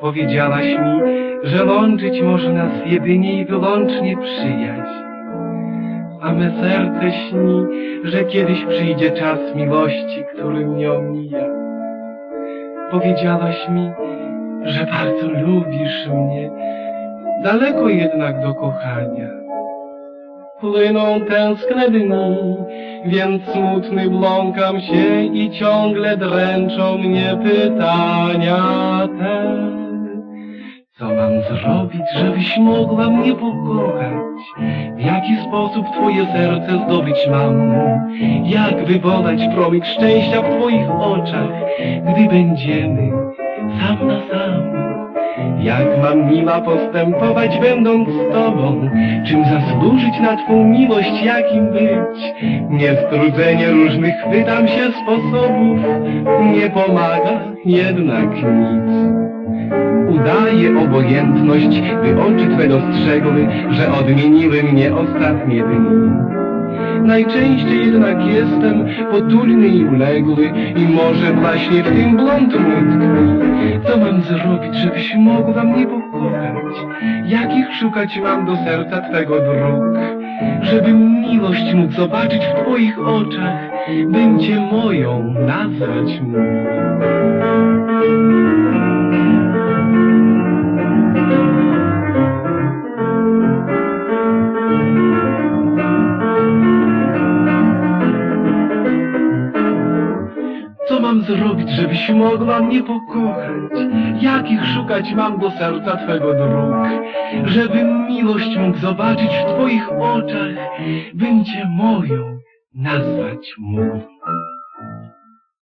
Powiedziałaś mi, że łączyć może nas jedynie i wyłącznie przyjaźń. A me serce śni, że kiedyś przyjdzie czas miłości, który mnie omija. Powiedziałaś mi, że bardzo lubisz mnie, daleko jednak do kochania. Płyną tęskne dni, więc smutny bląkam się i ciągle dręczą mnie pytania te. Co mam zrobić, żebyś mogła mnie pokochać? W jaki sposób twoje serce zdobyć mam? Jak wywołać promyk szczęścia w twoich oczach, gdy będziemy sam na sam? Jak mam miła postępować będąc z tobą? Czym zasłużyć na twą miłość, jakim być? Niestrudzenie różnych chwytam się sposobów, nie pomaga jednak nic. Udaję obojętność, by oczy Twe dostrzegły, że odmieniły mnie ostatnie dni. Najczęściej jednak jestem potulny i uległy i może właśnie w tym błąd mój tkwi. Zrobić, żebyś mogła mnie pokochać? Jakich szukać mam do serca Twego dróg? Żebym miłość mógł zobaczyć w Twoich oczach, bym Cię moją nazwać mógł. Co mam zrobić, żebyś mogła mnie pokochać? Jakich szukać mam do serca Twego dróg? Żebym miłość mógł zobaczyć w Twoich oczach, bym Cię moją nazwać mógł.